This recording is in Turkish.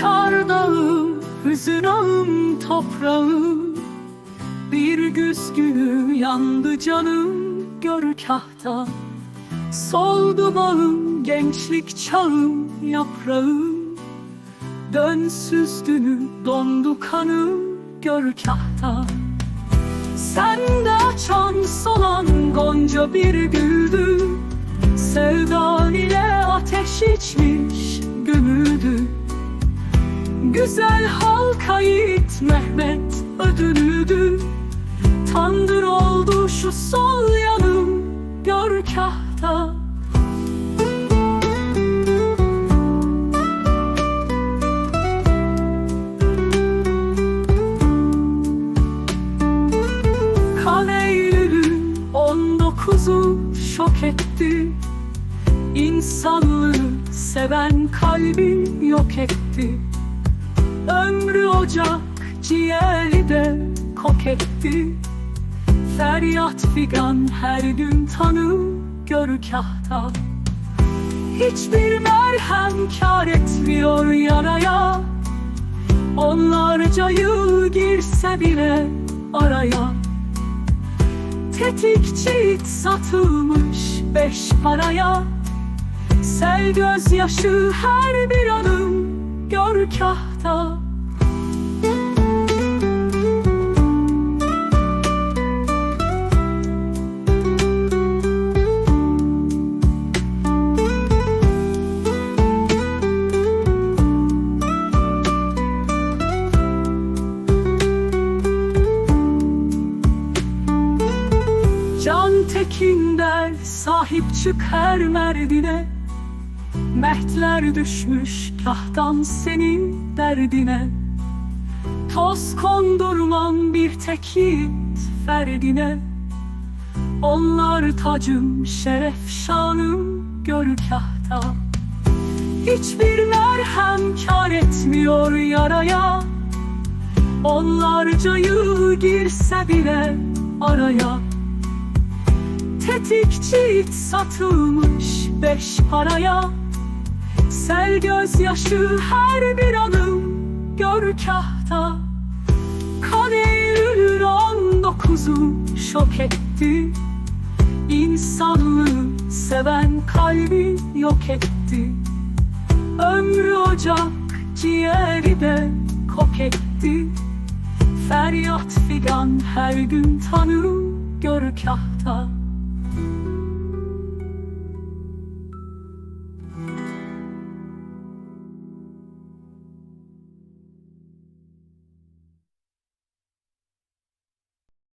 Kar dağım, hüzün ağım, toprağım Bir güz günü yandı canım görkahta. Soldu bağım, gençlik çağım, yaprağım Dönsüz dünü dondu kanım görkahta. Sende açan solan gonca bir güldü. Sevdan ile ateş içmiş gömüldü Güzel halka yiğit Mehmet ödülüdü Tandır oldu şu sol yanım görkahta. Kan Eylül'ün on dokuzu şok etti. İnsanlığı seven kalbi yok etti Ömrü ocak ciğeri de kok etti. Feryat figan her gün tanım görkahta Hiçbir merhem kar etmiyor yaraya. Onlarca yıl girse bile araya. Tetikçi satılmış beş paraya. Sel gözyaşı her bir anım görkahta. Can Tekin der sahip çık her merdine Mehtler düşmüş kahtan senin derdine. Toz kondurmam bir tek yiğit ferdine. Onlar tacım şeref şanım görkahta. Hiçbir merhem kar etmiyor yaraya. Onlarca yıl girse bile araya. Tetikçi satılmış beş paraya Sel gözyaşı her bir anım görkahta Kan Eylül'ün on dokuzu şok etti. İnsanlığı seven kalbi yok etti. Ömrü ocak ciğeri de kok etti. Feryat figan her gün tanım görkahta